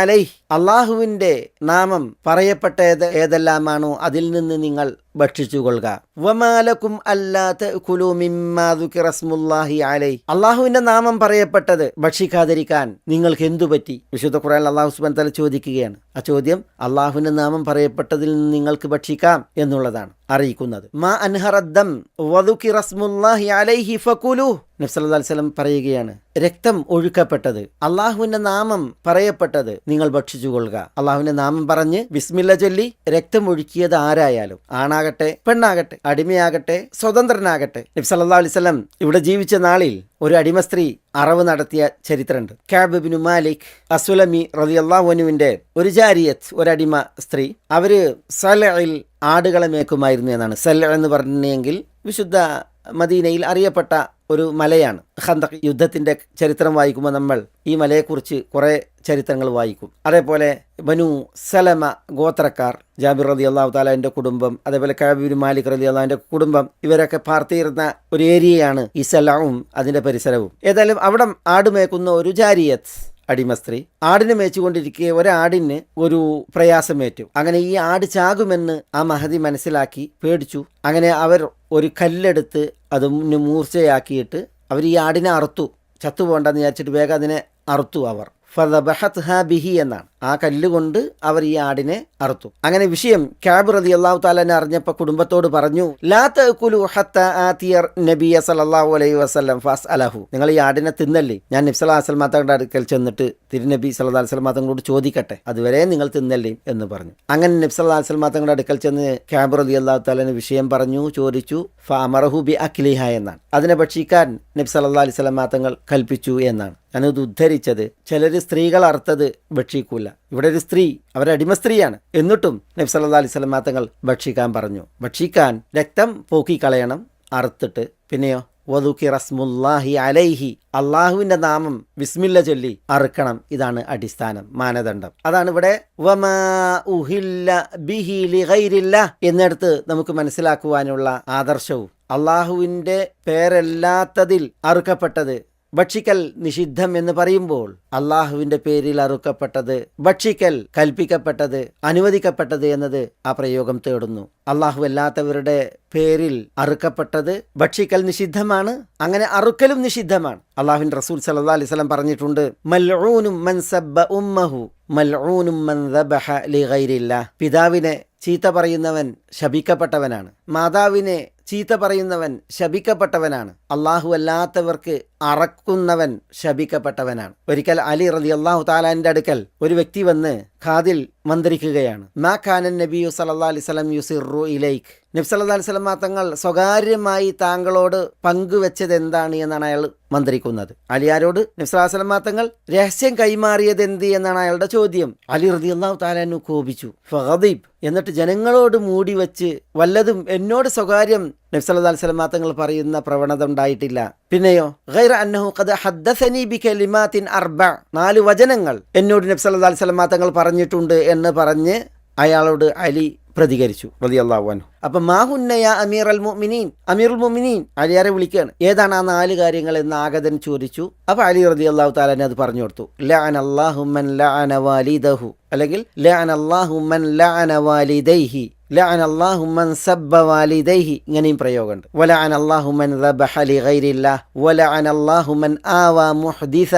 അലൈഹി. അള്ളാഹുവിന്റെ നാമം പറയപ്പെട്ടത് ഏതെല്ലാമാണോ അതിൽ നിന്ന് നിങ്ങൾ ഭക്ഷിച്ചുകൊള്ളുക. വമാലക്കും അള്ളാഹുവിന്റെ നാമം പറയപ്പെട്ടത് ഭക്ഷിക്കാതിരിക്കാൻ നിങ്ങൾക്ക് എന്തു പറ്റി? വിശുദ്ധ ഖുറാൻ അള്ളാഹു സുബാൻ തല ചോദിക്കുകയാണ്. ആ ചോദ്യം അള്ളാഹുവിന്റെ നാമം പറയപ്പെട്ടതിൽ നിന്ന് നിങ്ങൾക്ക് ഭക്ഷിക്കാം എന്നുള്ളതാണ് അറിയിക്കുന്നത്. മാ അൻഹറദ്ദം അലൈഹി നബ്സല്ലാ വസ്ലം പറയുകയാണ് രക്തം ഒഴുക്കപ്പെട്ടത് അള്ളാഹുവിന്റെ നാമം പറയപ്പെട്ടത് നിങ്ങൾ ഭക്ഷിച്ചുകൊള്ളുക. അള്ളാഹുവിന്റെ നാമം പറഞ്ഞ് വിസ്മില്ല ചൊല്ലി രക്തം ഒഴുക്കിയത് ആരായാലും ആണാകട്ടെ പെണ്ണാകട്ടെ അടിമയാകട്ടെ സ്വതന്ത്രനാകട്ടെ. നബ്സല്ലാ അലിസ്ലം ഇവിടെ ജീവിച്ച നാളിൽ ഒരു അടിമ സ്ത്രീ അറവ് നടത്തിയ ചരിത്രമുണ്ട്. കാബിബിനു മാലിക് അസുലമി റതി റതിയല്ലാഹുനുവിന്റെ ഒരു ജാരിയത്ത് ഒരടിമ സ്ത്രീ. അവർ സലയിൽ ആടുകളെ മേക്കുമായിരുന്നു എന്നാണ്. സല എന്ന് പറഞ്ഞെങ്കിൽ വിശുദ്ധ മദീനയിൽ അറിയപ്പെട്ട ഒരു മലയാണ്. ഹന്തക് യുദ്ധത്തിന്റെ ചരിത്രം വായിക്കുമ്പോൾ നമ്മൾ ഈ മലയെക്കുറിച്ച് കുറേ ചരിത്രങ്ങൾ വായിക്കും. അതേപോലെ ബനു സലമ ഗോത്രക്കാർ ജാബിർ റതി അള്ളാഹു താലാന്റെ കുടുംബം അതേപോലെ കഴബിൻ മാലിക് റതി അള്ളാഹിന്റെ കുടുംബം ഇവരൊക്കെ പാർത്തിയിരുന്ന ഒരു ഏരിയയാണ് ഈ സലാവും അതിന്റെ പരിസരവും. ഏതായാലും അവിടെ ആടുമേക്കുന്ന ഒരു ജാരിയത്ത് അടിമ സ്ത്രീ ആടിനെ മേച്ചുകൊണ്ടിരിക്കെ ഒരാടിന് ഒരു പ്രയാസമേറ്റു. അങ്ങനെ ഈ ആട് ചാകുമെന്ന് ആ മഹതി മനസ്സിലാക്കി പേടിച്ചു. അങ്ങനെ അവർ ഒരു കല്ലെടുത്ത് അത് മൂർച്ചയാക്കിയിട്ട് അവർ ഈ ആടിനെ അറുത്തു. ചത്തുപോണ്ടെന്ന് വിചാരിച്ചിട്ട് വേഗം അതിനെ അറുത്തു അവർ. ഫദബഹത് ഹാ ബിഹി എന്നാണ്. ആ കല്ലുകൊണ്ട് അവർ ഈ ആടിനെ അറുത്തു. അങ്ങനെ വിഷയം ക്യാബ് റതി അള്ളാഹു താലനെ അറിഞ്ഞപ്പോൾ കുടുംബത്തോട് പറഞ്ഞു ആത്തിയർ നബിയ അലൈഹി അലഹു നിങ്ങൾ ഈ ആടിനെ തിന്നല്ലേ? ഞാൻ നിബ്സലാ അസൽമാത്തങ്ങളുടെ അടുക്കൽ ചെന്നിട്ട് തിരുനബി സല്ലല്ലാഹു അലൈഹി വസല്ലം തങ്ങളോട് ചോദിക്കട്ടെ? അതുവരെ നിങ്ങൾ തിന്നല്ലേ എന്ന് പറഞ്ഞു. അങ്ങനെ നിബ്സലാ അസൽമാ തങ്ങളുടെ അടുക്കൽ ചെന്ന് ക്യാബ് റതി അള്ളാഹു താലന് വിഷയം പറഞ്ഞു ചോദിച്ചു ഫാമറഹു ബി അഖിലിഹ എന്നാണ്. അതിനെ ഭക്ഷിക്കാൻ നബി വസല്ലം തങ്ങൾ കൽപ്പിച്ചു എന്നാണ്. ഞാനത് ഉദ്ധരിച്ചത് ചിലർ സ്ത്രീകൾ അർത്ഥത് ഭക്ഷിക്കൂല. ഇവിടെ ഒരു സ്ത്രീ അവരടിമ സ്ത്രീയാണ്. എന്നിട്ടും നബി സല്ലാ അലൈഹി സ്വലം തങ്ങൾ ഭക്ഷിക്കാൻ പറഞ്ഞു. ഭക്ഷിക്കാൻ രക്തം പോക്കിക്കളയണം അറുത്തിട്ട്. പിന്നെയോ വധുക്കി റസ്മുല്ലാഹി അലൈഹി അള്ളാഹുവിന്റെ നാമം വിസ്മില്ല ചൊല്ലി അറുക്കണം. ഇതാണ് അടിസ്ഥാനം മാനദണ്ഡം. അതാണ് ഇവിടെ എന്നിടത്ത് നമുക്ക് മനസ്സിലാക്കുവാനുള്ള ആദർശവും. അള്ളാഹുവിന്റെ പേരല്ലാത്തതിൽ അറുക്കപ്പെട്ടത് ഭക്ഷിക്കൽ നിഷിദ്ധം എന്ന് പറയുമ്പോൾ അള്ളാഹുവിന്റെ പേരിൽ അറുക്കപ്പെട്ടത് ഭക്ഷിക്കൽ കൽപ്പിക്കപ്പെട്ടത് അനുവദിക്കപ്പെട്ടത് എന്നത് ആ പ്രയോഗം തേടുന്നു. അള്ളാഹു അല്ലാത്തവരുടെ പേരിൽ അറുക്കപ്പെട്ടത് ഭക്ഷിക്കൽ നിഷിദ്ധമാണ് അങ്ങനെ അറുക്കലും നിഷിദ്ധമാണ്. അള്ളാഹുവിൻ റസൂൽ സല്ലാ അലൈഹി സ്വലം പറഞ്ഞിട്ടുണ്ട് മൽഊനും ഉമ്മഹു മൽഊനും പിതാവിനെ ചീത്ത പറയുന്നവൻ ശപിക്കപ്പെട്ടവനാണ് മാതാവിനെ ചീത്ത പറയുന്നവൻ ശപിക്കപ്പെട്ടവനാണ്. അള്ളാഹു അല്ലാത്തവർക്ക് അറക്കുന്നവൻ ശപിക്കപ്പെട്ടവനാണ്. ഒരിക്കൽ അലി റതി അള്ളാഹു താലാന്റെ അടുക്കൽ ഒരു വ്യക്തി വന്ന് ഖാദിൽ മന്ത്രിക്കുകയാണ്. മാ ഖാനൻ നബിയു സല്ലാ അലൈഹി സ്വലം യുസിറു ഇലൈക്ക് നബി സല്ലാ തങ്ങൾ സ്വകാര്യമായി താങ്കളോട് പങ്കുവെച്ചത് എന്താണ് എന്നാണ് അയാൾ മന്ത്രിക്കുന്നത്. അലിയാരോട് നബി സല്ലാ സ്വലമ തങ്ങൾ രഹസ്യം കൈമാറിയത് എന്ത് എന്നാണ് അയാളുടെ ചോദ്യം. അലി റതി അള്ളാഹു താലാനു കോപിച്ചു. ഫഹദീബ് എന്നിട്ട് ജനങ്ങളോട് മൂടി വെച്ച് വല്ലതും എന്നോട് സ്വകാര്യം നബ്സല്ലാ സ്വലമാ തങ്ങൾ പറയുന്ന പ്രവണത ഉണ്ടായിട്ടില്ല. പിന്നെയോ? അന്നഹു ബികലിമാത്തിൻ അർബ. നാല് വചനങ്ങൾ എന്നോട് നബ്സ് അല്ലാ സ്വലമാ തങ്ങൾ പറഞ്ഞിട്ടുണ്ട് എന്ന് പറഞ്ഞ് അയാളോട് അലി പ്രതികരിച്ചു റതി അള്ളാഹുവാനു അപ്പൊ മാഹുന്നയ അമീർ അൽ മുമിനീൻ അമീർ അൽ മുമിനീൻ അലിയാരെ വിളിക്കുകയാണ് ഏതാണ് ആ നാല് കാര്യങ്ങൾ എന്ന് ആഗതൻ ചോദിച്ചു. അപ്പൊ അലി റതി അള്ളാഹു താലാനെ അത് പറഞ്ഞു കൊടുത്തു. ലഅന വാലിദഹു. അല്ലെങ്കിൽ ലഅന വാലിദൈഹി. ഇങ്ങനെയും പ്രയോഗമുണ്ട്. അല്ലാഹുമൻ ആവ മുഹ്ദിസ.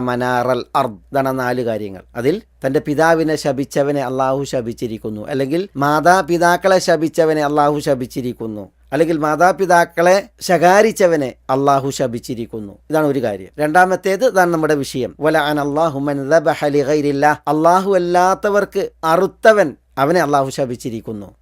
മനാറൽ അർദ്. നാല് കാര്യങ്ങൾ. അതിൽ തന്റെ പിതാവിനെ ശപിച്ചവനെ അള്ളാഹു ശപിച്ചിരിക്കുന്നു. അല്ലെങ്കിൽ മാതാപിതാക്കളെ ശപിച്ചവനെ അള്ളാഹു ശപിച്ചിരിക്കുന്നു. അല്ലെങ്കിൽ മാതാപിതാക്കളെ ശകാരിച്ചവനെ അള്ളാഹു ശപിച്ചിരിക്കുന്നു. ഇതാണ് ഒരു കാര്യം. രണ്ടാമത്തേത് ഇതാണ് നമ്മുടെ വിഷയം. വല അൻ അള്ളാഹുമൻ അള്ളാഹു അല്ലാത്തവർക്ക് അറുത്തവൻ അവനെ അള്ളാഹു ശപിച്ചിരിക്കുന്നു.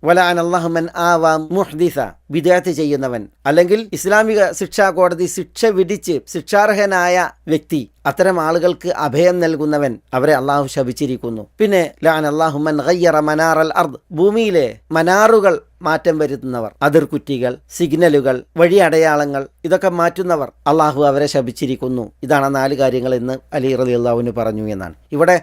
മുഹ്ദിസ. വിദേഹത്ത് ചെയ്യുന്നവൻ. അല്ലെങ്കിൽ ഇസ്ലാമിക ശിക്ഷാ കോടതി ശിക്ഷ വിധിച്ച് ശിക്ഷാർഹനായ വ്യക്തി അത്തരം ആളുകൾക്ക് അഭയം നൽകുന്നവൻ അവരെ അള്ളാഹു ശപിച്ചിരിക്കുന്നു. പിന്നെ ലാൻ അള്ളാഹുമൻ മനാർ മനാറൽ അർദ്. ഭൂമിയിലെ മനാറുകൾ മാറ്റം വരുത്തുന്നവർ അതിർകുറ്റികൾ സിഗ്നലുകൾ വഴി അടയാളങ്ങൾ ഇതൊക്കെ മാറ്റുന്നവർ അള്ളാഹു അവരെ ശപിച്ചിരിക്കുന്നു. ഇതാണ് നാല് കാര്യങ്ങൾ എന്ന് അലി റലി അള്ളാഹുവിന് പറഞ്ഞു എന്നാണ്. ഇവിടെ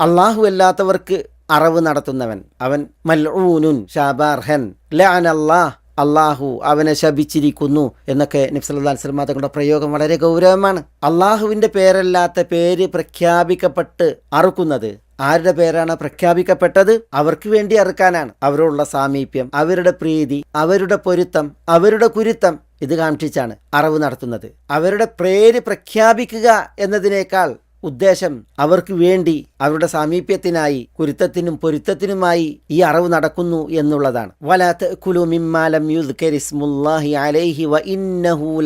അള്ളാഹു അല്ലാത്തവർക്ക് അറവ് നടത്തുന്നവൻ അവൻ മൽഊനുൻ ഷാബാർഹൻ ലാൻ അള്ളാഹു അവനെ ശപിച്ചിരിക്കുന്നു എന്നൊക്കെ നബ്സല്ലാ സ്വലമ തങ്ങളുടെ പ്രയോഗം വളരെ ഗൗരവമാണ്. അള്ളാഹുവിന്റെ പേരല്ലാത്ത പേര് പ്രഖ്യാപിക്കപ്പെട്ട് അറുക്കുന്നത് ആരുടെ പേരാണ് പ്രഖ്യാപിക്കപ്പെട്ടത്? അവർക്ക് വേണ്ടി അറുക്കാനാണ്. അവരോടുള്ള സാമീപ്യം അവരുടെ പ്രീതി അവരുടെ പൊരുത്തം അവരുടെ കുരുത്തം ഇത് കാണിച്ചാണ് അറവ് നടത്തുന്നത്. അവരുടെ പേര് പ്രഖ്യാപിക്കുക എന്നതിനേക്കാൾ ഉദ്ദേശം അവർക്ക് വേണ്ടി അവരുടെ സാമീപ്യത്തിനായി കുരുത്തത്തിനും പൊരുത്തത്തിനുമായി ഈ അറിവ് നടക്കുന്നു എന്നുള്ളതാണ്. കുലു അലൈഹി വ ഇന്നഹു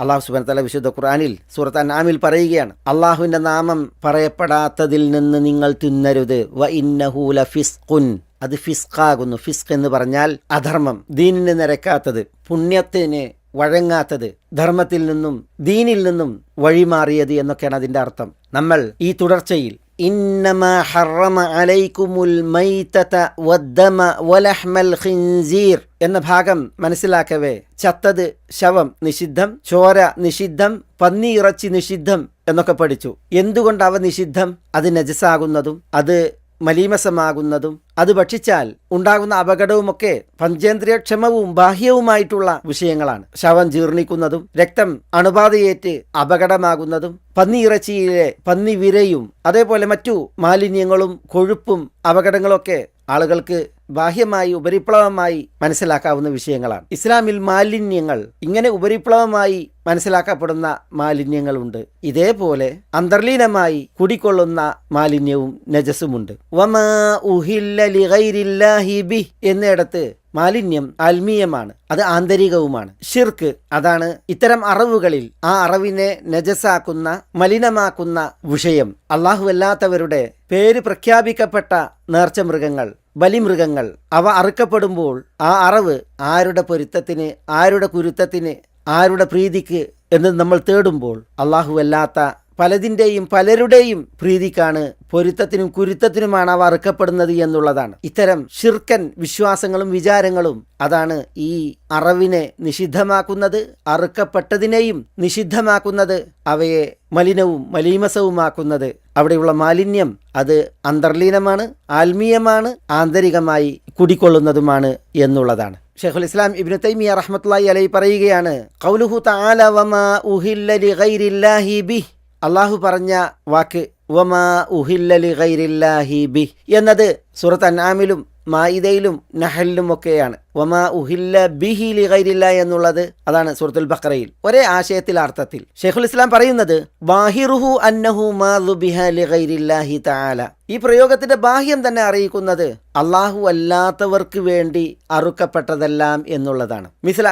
അള്ളാഹു സുബാൻ തല വിശുദ്ധ ഖുറാനിൽ സൂറത്ത് അനാമിൽ പറയുകയാണ് അള്ളാഹുവിന്റെ നാമം പറയപ്പെടാത്തതിൽ നിന്ന് നിങ്ങൾ തിന്നരുത്. വ ഇന്നഹൂല ഫിസ്ഖുൻ അത് ഫിസ്ഖാകുന്നു. ഫിസ്ഖ് എന്ന് പറഞ്ഞാൽ അധർമ്മം ദീനിന് നിരക്കാത്തത്. പുണ്യത്തിന് വഴങ്ങാത്തത് ധർമ്മത്തിൽ നിന്നും ദീനിൽ നിന്നും വഴിമാറിയത് എന്നൊക്കെയാണ് അതിൻ്റെ അർത്ഥം നമ്മൾ ഈ തുടർച്ചയിൽ إنما حرم عليكم الميتة والدم ولحم الخنزير എന്ന ഭാഗം മനസ്സിലാക്കവേ ചത്തത് ശവം നിഷിദ്ധം ചോര നിഷിദ്ധം പന്നി ഇറച്ചി നിഷിദ്ധം എന്നൊക്കെ പഠിച്ചു എന്തുകൊണ്ട് അവ നിഷിദ്ധം അത് നജസാകുന്നതും അത് മലീമസമാകുന്നതും അത് ഭക്ഷിച്ചാൽ ഉണ്ടാകുന്ന അപകടവുമൊക്കെ പഞ്ചേന്ദ്രിയക്ഷമവും ബാഹ്യവുമായിട്ടുള്ള വിഷയങ്ങളാണ്. ശവം ജീർണിക്കുന്നതും രക്തം അണുബാധയേറ്റ് അപകടമാകുന്നതും പന്നി ഇറച്ചിയിലെ പന്നി വിരയും അതേപോലെ മറ്റു മാലിന്യങ്ങളും കൊഴുപ്പും അപകടങ്ങളൊക്കെ ആളുകൾക്ക് ബാഹ്യമായി ഉപരിപ്ലവമായി മനസ്സിലാക്കാവുന്ന വിഷയങ്ങളാണ്. ഇസ്ലാമിൽ മാലിന്യങ്ങൾ ഇങ്ങനെ ഉപരിപ്ലവമായി മനസ്സിലാക്കപ്പെടുന്ന മാലിന്യങ്ങളുണ്ട്. ഇതേപോലെ അന്തർലീനമായി കുടിക്കൊള്ളുന്ന മാലിന്യവും നജസുമുണ്ട് വമാ ഉഹില്ല മാലിന്യം ആത്മീയമാണ് അത് ആന്തരികവുമാണ്. ഷിർക്ക് അതാണ് ഇത്തരം അറിവുകളിൽ ആ അറിവിനെ നജസാക്കുന്ന മലിനമാക്കുന്ന വിഷയം. അല്ലാഹുവല്ലാത്തവരുടെ പേര് പ്രഖ്യാപിക്കപ്പെട്ട നേർച്ച മൃഗങ്ങൾ ബലിമൃഗങ്ങൾ അവ അറുക്കപ്പെടുമ്പോൾ ആ അറിവ് ആരുടെ പൊരുത്തത്തിന് ആരുടെ കുരുത്തത്തിന് ആരുടെ പ്രീതിക്ക് എന്ന് നമ്മൾ തേടുമ്പോൾ അല്ലാഹുവല്ലാത്ത പലതിന്റെയും പലരുടെയും പ്രീതിക്കാണ് പൊരുത്തത്തിനും കുരുത്തത്തിനുമാണ് അവ അറുക്കപ്പെടുന്നത് എന്നുള്ളതാണ്. ഇത്തരം ഷിർക്കൻ വിശ്വാസങ്ങളും വിചാരങ്ങളും അതാണ് ഈ അറവിനെ നിഷിദ്ധമാക്കുന്നത് അറുക്കപ്പെട്ടതിനെയും നിഷിദ്ധമാക്കുന്നത് അവയെ മലിനവും മലീമസവുമാക്കുന്നത്. അവിടെയുള്ള മാലിന്യം അത് അന്തർലീനമാണ് ആത്മീയമാണ് ആന്തരികമായി കുടിക്കൊള്ളുന്നതുമാണ് എന്നുള്ളതാണ്. ഷെയ്ഖുൽ ഇസ്ലാം ഇബ്നു തൈമിയ റഹ്മത്തുള്ളാഹി അലൈഹി പറയുകയാണ് ഖൗലുഹു തആല വമാ ഉഹില്ല ലിഗൈരില്ലാഹി ബിഹ് അള്ളാഹു പറഞ്ഞ വാക്ക് വമാ ഉഹില്ലലി ഗൈരില്ലാഹി ബി എന്നത് സൂറത്ത് അനാമിലും മായിദയിലും നഹലിലും ഒക്കെയാണ്. വമാ ഉഹില്ല ബിഹി ലി ഗൈരില്ല എന്നുള്ളത് അതാണ് സൂറത്തുൽ ബഖറയിൽ. ഒരേ ആശയത്തിൽ അർത്ഥത്തിൽ. ഷെയ്ഖുൽ ഇസ്ലാം പറയുന്നത് ബാഹിറുഹു അന്നഹു മാ ദുബിഹ ലി ഗൈരില്ലാഹി തആല. ഈ പ്രയോഗത്തിന്റെ ബാഹ്യം തന്നെ അറിയിക്കുന്നത് അള്ളാഹു അല്ലാത്തവർക്ക് വേണ്ടി അറുക്കപ്പെട്ടതെല്ലാം എന്നുള്ളതാണ്. മിസ്ല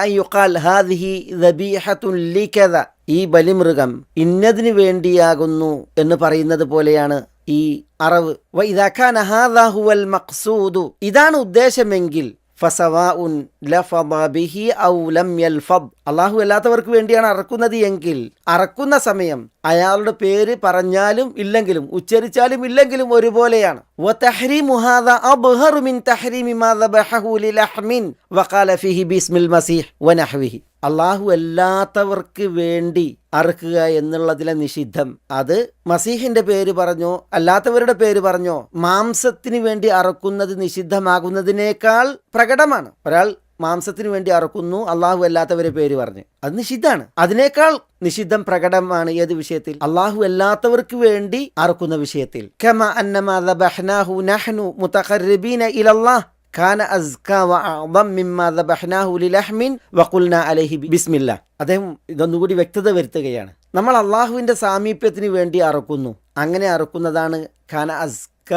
ഹാദിഹി ഈ ബലിമൃഗം ഇന്നതിനു വേണ്ടിയാകുന്നു എന്ന് പറയുന്നത് പോലെയാണ് ഈ അറവ്. ഇതാണ് ഉദ്ദേശമെങ്കിൽ അള്ളാഹു അല്ലാത്തവർക്ക് വേണ്ടിയാണ് അറക്കുന്നത് എങ്കിൽ അറക്കുന്ന സമയം അയാളുടെ പേര് പറഞ്ഞാലും ഇല്ലെങ്കിലും ഉച്ചരിച്ചാലും ഇല്ലെങ്കിലും ഒരുപോലെയാണ്. അള്ളാഹു അല്ലാത്തവർക്ക് വേണ്ടി അറുക്കുക എന്നുള്ളതിലെ നിഷിദ്ധം. അത് മസീഹിന്റെ പേര് പറഞ്ഞോ അല്ലാത്തവരുടെ പേര് പറഞ്ഞോ മാംസത്തിന് വേണ്ടി അറക്കുന്നത് നിഷിദ്ധമാകുന്നതിനേക്കാൾ പ്രകടമാണ്. ഒരാൾ മാംസത്തിന് വേണ്ടി അറക്കുന്നു അള്ളാഹു അല്ലാത്തവരെ പേര് പറഞ്ഞ്. അത് നിഷിദ്ധാണ് അതിനേക്കാൾ നിഷിദ്ധം പ്രകടമാണ് ഏത് വിഷയത്തിൽ? അള്ളാഹു അല്ലാത്തവർക്ക് വേണ്ടി അറക്കുന്ന വിഷയത്തിൽ. ഖാന അലൈഹി ബിസ്മില്ല അദ്ദേഹം ഇതൊന്നുകൂടി വ്യക്തത വരുത്തുകയാണ്. നമ്മൾ അള്ളാഹുവിന്റെ സാമീപ്യത്തിന് വേണ്ടി അറക്കുന്നു. അങ്ങനെ അറക്കുന്നതാണ് ഖാന അസ്ക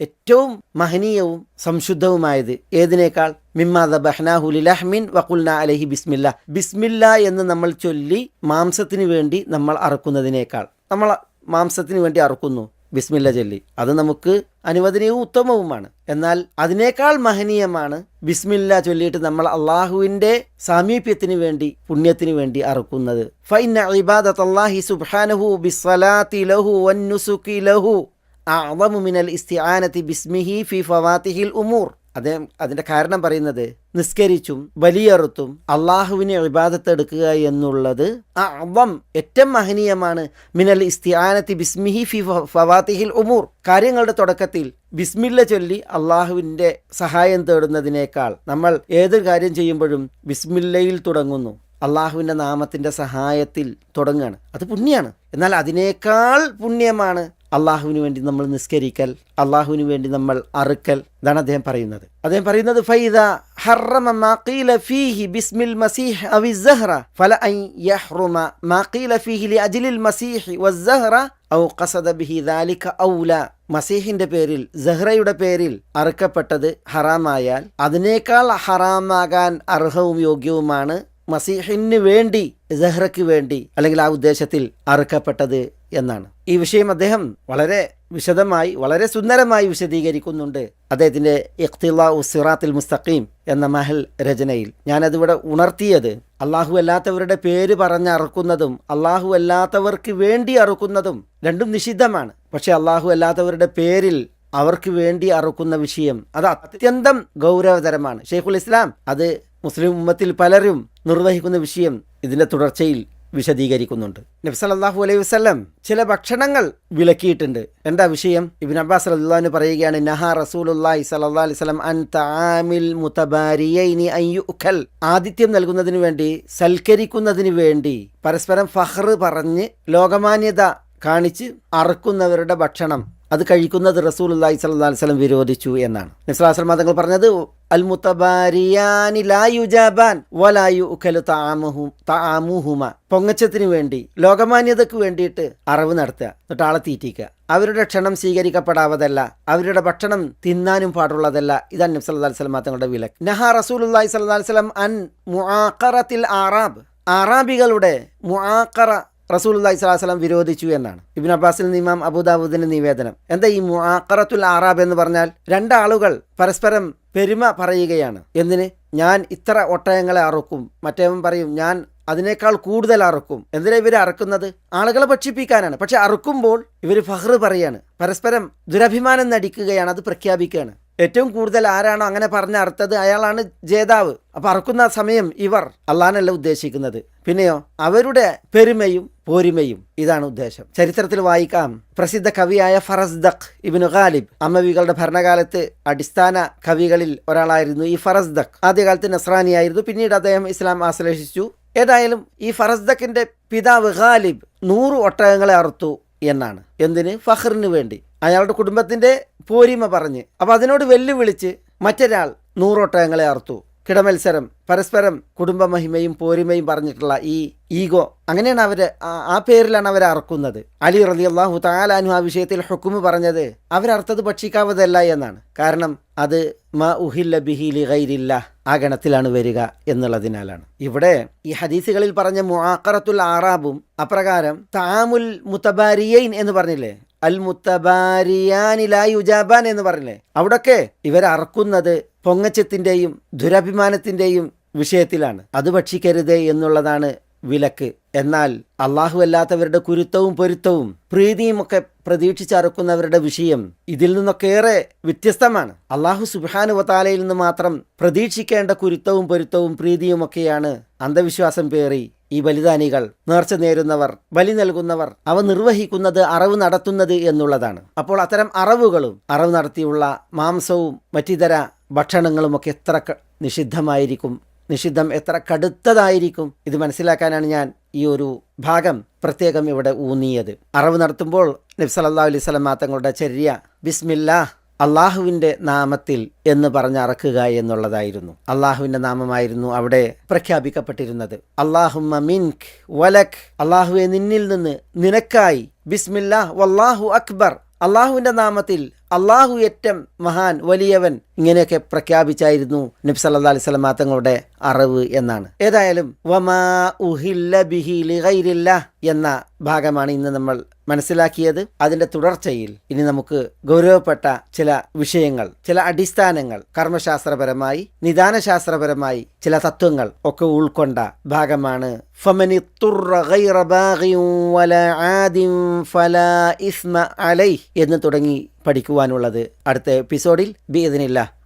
ഏറ്റവും മഹനീയവും സംശുദ്ധവുമായത്. ഏതിനേക്കാൾ? മിമ്മാദ ബഹ്നാഹു ലിലഹ്മിൻ അലഹി അലൈഹി ബിസ്മില്ല ബിസ്മില്ല എന്ന് നമ്മൾ ചൊല്ലി മാംസത്തിന് വേണ്ടി നമ്മൾ അറക്കുന്നതിനേക്കാൾ. നമ്മൾ മാംസത്തിന് വേണ്ടി അറുക്കുന്നു. ബിസ്മില്ല ചൊല്ലി. അത് നമുക്ക് അനുവദനീയവും ഉത്തമവുമാണ്. എന്നാൽ അതിനേക്കാൾ മഹനീയമാണ് ബിസ്മില്ല ചൊല്ലിയിട്ട് നമ്മൾ അള്ളാഹുവിന്റെ സാമീപ്യത്തിന് വേണ്ടി പുണ്യത്തിന് വേണ്ടി അറുക്കുന്നത്. ഫൈന ഇബാദത്തല്ലാഹി സുബ്ഹാനഹു ലഹു ലഹു മിനൽ ബിസ്മിഹി ഉമൂർ. അദ്ദേഹം അതിന്റെ കാരണം പറയുന്നത് നിസ്കരിച്ചും വലിയറുത്തും അള്ളാഹുവിനെ ഇബാദത്ത് എടുക്കുക എന്നുള്ളത് അവം ഏറ്റവും മഹനീയമാണ്. മിനൽ ഇസ്തിയാനത്തി ബിസ്മിഹി ഫി ഫവാത്തിഹിൽ ഉമൂർ. കാര്യങ്ങളുടെ തുടക്കത്തിൽ ബിസ്മില്ല ചൊല്ലി അള്ളാഹുവിന്റെ സഹായം തേടുന്നതിനേക്കാൾ നമ്മൾ ഏതൊരു കാര്യം ചെയ്യുമ്പോഴും ബിസ്മില്ലയിൽ തുടങ്ങുന്നു. അള്ളാഹുവിന്റെ നാമത്തിന്റെ സഹായത്തിൽ തുടങ്ങുകയാണ്. അത് പുണ്യമാണ് എന്നാൽ അതിനേക്കാൾ പുണ്യമാണ് അള്ളാഹുവിന് വേണ്ടി നമ്മൾ നിസ്കരിക്കൽ അള്ളാഹുവിന് വേണ്ടി നമ്മൾ അറുക്കൽ ഇതാണ് അദ്ദേഹം പറയുന്നത്. അദ്ദേഹം പറയുന്നത് ഫൈദ ഹറമ ഫീഹി ബിസ്മിൽ മസീഹ് സഹ്റ ഫല യഹ്റുമ ഫീഹി ലി ഔ ഖസദ ബിഹി ദാലിക ഔല. മസീഹിന്റെ പേരിൽ സഹ്റയുടെ പേരിൽ അറുക്കപ്പെട്ടത് ഹറാമായാൽ അതിനേക്കാൾ ഹറാമാകാൻ അർഹവും യോഗ്യവുമാണ് മസീഹിന് വേണ്ടി ജഹ്റയ്ക്ക് വേണ്ടി അല്ലെങ്കിൽ ആ ഉദ്ദേശത്തിൽ അറുക്കപ്പെട്ടത് എന്നാണ്. ഈ വിഷയം അദ്ദേഹം വളരെ വിശദമായി വളരെ സുന്ദരമായി വിശദീകരിക്കുന്നുണ്ട് അദ്ദേഹത്തിന്റെ ഇഖ്തില സിറാത്തിൽ മുസ്തഖീം എന്ന മഹൽ രചനയിൽ. ഞാനതിവിടെ ഉണർത്തിയത് അള്ളാഹു അല്ലാത്തവരുടെ പേര് പറഞ്ഞ് അറുക്കുന്നതും അള്ളാഹു അല്ലാത്തവർക്ക് വേണ്ടി അറുക്കുന്നതും രണ്ടും നിഷിദ്ധമാണ്. പക്ഷെ അള്ളാഹു അല്ലാത്തവരുടെ പേരിൽ അവർക്ക് വേണ്ടി അറുക്കുന്ന വിഷയം അത് അത്യന്തം ഗൗരവതരമാണ്. ഷെയ്ഖുൽ ഇസ്ലാം അത് മുസ്ലിം ഉമ്മത്തിൽ പലരും നിർവഹിക്കുന്ന വിഷയം ഇതിന്റെ തുടർച്ചയിൽ വിശദീകരിക്കുന്നുണ്ട്. നബി സല്ലല്ലാഹു അലൈഹി വസല്ലം ചില ഭക്ഷണങ്ങൾ വിലക്കിയിട്ടുണ്ട്. എന്താ വിഷയം? ഇബിൻ അബ്ബാസ് റളിയല്ലാഹു പറയുകയാണ് നഹ റസൂലുള്ളാഹി സ്വല്ലല്ലാഹു അലൈഹി അൻ മുതബാരിയൈനി നൽകുന്നതിന് വേണ്ടി സൽക്കരിക്കുന്നതിന് വേണ്ടി പരസ്പരം ഫഖർ പറഞ്ഞ് ലോകമാന്യത കാണിച്ച് അറുക്കുന്നവരുടെ ഭക്ഷണം അത് കഴിക്കുന്നത് റസൂൽ അള്ളാഹി സല്ലാ വസല്ലം വിരോധിച്ചു എന്നാണ്. നിസ്ലാസ്ലം തങ്ങൾ പറഞ്ഞത് പൊങ്ങച്ചത്തിന് വേണ്ടി ലോകമാന്യതക്ക് വേണ്ടിയിട്ട് അറിവ് നടത്തുക എന്നിട്ട് ആളെ തീറ്റിക്കുക. അവരുടെ ക്ഷണം സ്വീകരിക്കപ്പെടാവതല്ല അവരുടെ ഭക്ഷണം തിന്നാനും പാടുള്ളതല്ല. ഇതാണ് നബ്സ് അല്ലാ വസ്ലം തങ്ങളുടെ വിലക്ക്. നഹ അലൈഹി സ്വല്ലാ അൻ മുആഖറത്തിൽ ആറാബ് ആറാബികളുടെ മുആഖറ അള്ളഹി സ്വലാസ്ലം വിരോധിച്ചു എന്നാണ്. ഇബിൻ അബ്ബാസിൽ നിമാം അബുദാബുദിന്റെ നിവേദനം. എന്താ ഈ മുആഖറത്തുൽ ആറാബ് എന്ന് പറഞ്ഞാൽ രണ്ടാളുകൾ പരസ്പരം പെരുമ പറയുകയാണ്. എന്തിന്? ഞാൻ ഇത്ര ഒട്ടയങ്ങളെ അറുക്കും. മറ്റേവൻ പറയും ഞാൻ അതിനേക്കാൾ കൂടുതൽ അറുക്കും. എന്തിനാ ഇവർ അറുക്കുന്നത്? ആളുകളെ ഭക്ഷിപ്പിക്കാനാണ്. പക്ഷെ അറുക്കുമ്പോൾ ഇവർ ഫഹ്റ് പറയാണ്. പരസ്പരം ദുരഭിമാനം നടിക്കുകയാണ് അത് പ്രഖ്യാപിക്കുകയാണ്. ഏറ്റവും കൂടുതൽ ആരാണോ അങ്ങനെ പറഞ്ഞ അർത്ഥത് അയാളാണ് ജേതാവ്. അപ്പൊ അറക്കുന്ന സമയം ഇവർ അള്ളഹാനല്ല ഉദ്ദേശിക്കുന്നത്. പിന്നെയോ അവരുടെ പെരുമയും പോരിമയും ഇതാണ് ഉദ്ദേശം. ചരിത്രത്തിൽ വായിക്കാം. പ്രസിദ്ധ കവിയായ ഫറസ്ദഖ് ഇബിനു ഖാലിബ് അമ്മവികളുടെ ഭരണകാലത്ത് അടിസ്ഥാന കവികളിൽ ഒരാളായിരുന്നു ഈ ഫറസ്ദഖ്. ആദ്യകാലത്ത് നസ്രാനിയായിരുന്നു. പിന്നീട് അദ്ദേഹം ഇസ്ലാം ആശ്ലേഷിച്ചു. ഏതായാലും ഈ ഫറസ്ദഖിന്റെ പിതാവ് ഖാലിബ് നൂറ് ഒട്ടകങ്ങളെ അറുത്തു. എന്നാണ്. എന്തിന്? ഫഹറിന് വേണ്ടി. അയാളുടെ കുടുംബത്തിന്റെ പോരിമ പറഞ്ഞ്. അപ്പൊ അതിനോട് വെല്ലുവിളിച്ച് മറ്റൊരാൾ നൂറോട്ടയങ്ങളെ അർത്തു കിടമത്സരം പരസ്പരം കുടുംബ മഹിമയും പോരിമയും പറഞ്ഞിട്ടുള്ള ഈ ഈഗോ അങ്ങനെയാണ് അവർ ആ പേരിലാണ് അവർ അറക്കുന്നത്. അലി റലി അള്ളാഹു താലാനു ആ വിഷയത്തിൽ ഹുക്കുമ് പറഞ്ഞത് അവരർത്ഥത് ഭക്ഷിക്കാവതല്ല എന്നാണ്. കാരണം അത് മാ ഉഹില്ല ബിഹിലി ഗൈരില്ല ആ ഗണത്തിലാണ് വരിക എന്നുള്ളതിനാലാണ്. ഇവിടെ ഈ ഹദീസുകളിൽ പറഞ്ഞ മുആഖറത്തുൽ ആറാബും അപ്രകാരം താമുൽ മുത്തബാരിയൈൻ എന്ന് പറഞ്ഞില്ലേ? അൽ മുത്തബാരിയാനിലായി ഉജാബാൻ എന്ന് പറഞ്ഞില്ലേ? അവിടൊക്കെ ഇവരറക്കുന്നത് പൊങ്ങച്ചത്തിന്റെയും ദുരഭിമാനത്തിന്റെയും വിഷയത്തിലാണ്. അത് ഭക്ഷിക്കരുത് എന്നുള്ളതാണ് വിലക്ക്. എന്നാൽ അള്ളാഹു അല്ലാത്തവരുടെ കുരുത്തവും പൊരുത്തവും പ്രീതിയും ഒക്കെ പ്രതീക്ഷിച്ചറുക്കുന്നവരുടെ വിഷയം ഇതിൽ നിന്നൊക്കേറെ വ്യത്യസ്തമാണ്. അള്ളാഹു സുബാനുവത്താലയിൽ നിന്ന് മാത്രം പ്രതീക്ഷിക്കേണ്ട കുരുത്തവും പൊരുത്തവും പ്രീതിയുമൊക്കെയാണ് അന്ധവിശ്വാസം പേറി ഈ ബലിദാനികൾ നേർച്ച നേരുന്നവർ ബലി നൽകുന്നവർ അവ നിർവഹിക്കുന്നത് അറവ് നടത്തുന്നത് എന്നുള്ളതാണ്. അപ്പോൾ അത്തരം അറവുകളും അറവ് നടത്തിയുള്ള മാംസവും മറ്റിതര ഭക്ഷണങ്ങളുമൊക്കെ എത്ര നിഷിദ്ധമായിരിക്കും നിഷിദ്ധം എത്ര കടുത്തതായിരിക്കും ഇത് മനസ്സിലാക്കാനാണ് ഞാൻ ഈ ഒരു ഭാഗം പ്രത്യേകം ഇവിടെ ഊന്നിയത്. അറിവ് നടത്തുമ്പോൾ നബ്സലല്ലാ അലൈഹി സ്വലം തങ്ങളുടെ ചര്യ ബിസ്മില്ലാ അള്ളാഹുവിന്റെ നാമത്തിൽ എന്ന് പറഞ്ഞ് അറക്കുക എന്നുള്ളതായിരുന്നു. അള്ളാഹുവിന്റെ നാമമായിരുന്നു അവിടെ പ്രഖ്യാപിക്കപ്പെട്ടിരുന്നത്. അള്ളാഹുമ്മ മിൻഖ് വലക് അള്ളാഹുവെ നിന്നിൽ നിന്ന് നിനക്കായി ബിസ്മില്ലാ വല്ലാഹു അക്ബർ അള്ളാഹുവിന്റെ നാമത്തിൽ അള്ളാഹു ഏറ്റം മഹാൻ വലിയവൻ ഇങ്ങനെയൊക്കെ പ്രഖ്യാപിച്ചായിരുന്നു നബി സല്ലാ അലൈഹി സ്വലമാ തങ്ങളുടെ അറിവ് എന്നാണ്. ഏതായാലും വമാ ഉഹില്ല ബിഹി എന്ന ഭാഗമാണ് ഇന്ന് നമ്മൾ മനസ്സിലാക്കിയത്. അതിന്റെ തുടർച്ചയിൽ ഇനി നമുക്ക് ഗൗരവപ്പെട്ട ചില വിഷയങ്ങൾ ചില അടിസ്ഥാനങ്ങൾ കർമ്മശാസ്ത്രപരമായി നിദാനശാസ്ത്രപരമായി ചില തത്വങ്ങൾ ഒക്കെ ഉൾക്കൊണ്ട ഭാഗമാണ്. എന്ന് തുടങ്ങി പഠിക്കുവാനുള്ളത് അടുത്ത എപ്പിസോഡിൽ. ബി ഇതിനില്ല